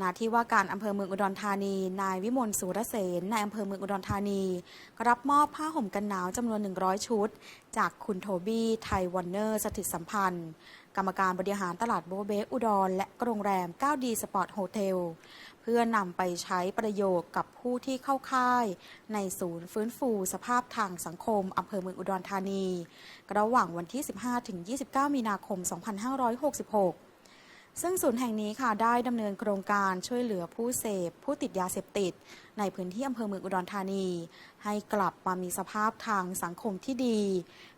นาที่ว่าการอำเภอเมืองอุดรธานี นายวิมลสุรเสนนายอำเภอเมืองอุดรธานีก็รับมอบผ้าห่มกันหนาวจำนวน 100 ชุด จากคุณโทบี้ไทยวอนเนอร์ สถิตสัมพันธ์ กรรมการบริหารตลาดโบเบอุดร และโรงแรม 9D สปอร์ตโฮเทล เพื่อนำไปใช้ประโยชน์กับผู้ที่เข้าค่าย ในศูนย์ฟื้นฟูสภาพทางสังคมอำเภอเมืองอุดรธานี ระหว่างวันที่ 15-29 มีนาคม 2566 ซึ่งศูนย์แห่งนี้ค่ะได้ดำเนินโครงการช่วยเหลือผู้เสพ ผู้ติดยาเสพติด ในพื้นที่อำเภอเมืองอุดรธานี ให้กลับมามีสภาพทางสังคมที่ดี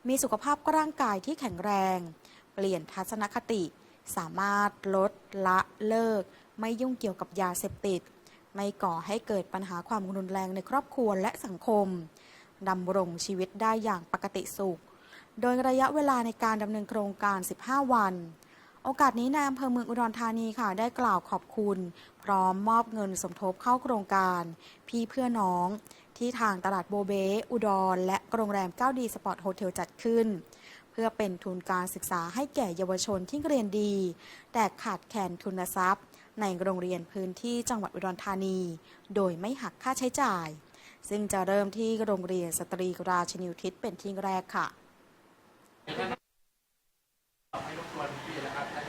มีสุขภาพร่างกายที่แข็งแรง เปลี่ยนทัศนคติ สามารถลดละเลิก ไม่ยุ่งเกี่ยวกับยาเสพติด ไม่ก่อให้เกิดปัญหาความรุนแรงในครอบครัวและสังคมดำรงชีวิตได้อย่างปกติสุข โดยระยะเวลาในการดำเนินโครงการ 15 วัน โอกาสนี้นายอำเภอเมืองอุดรธานีค่ะ ได้กล่าวขอบคุณ พร้อมมอบเงินสมทบเข้าโครงการ พี่เพื่อน้อง ที่ทางตลาดโบเบ อุดร และโรงแรม 9D สปอร์ตโฮเทลจัดขึ้น เพื่อเป็นทุนการศึกษาให้แก่เยาวชนที่เรียนดี แต่ขาดแคลนทุนทรัพย์ ในโรงเรียนพื้นที่จังหวัดอุดรธานี โดยไม่หักค่าใช้จ่าย ซึ่งจะเริ่มที่โรงเรียนสตรีราชนิวทิศเป็นที่แรกค่ะ ให้รบกวนพี่นะครับ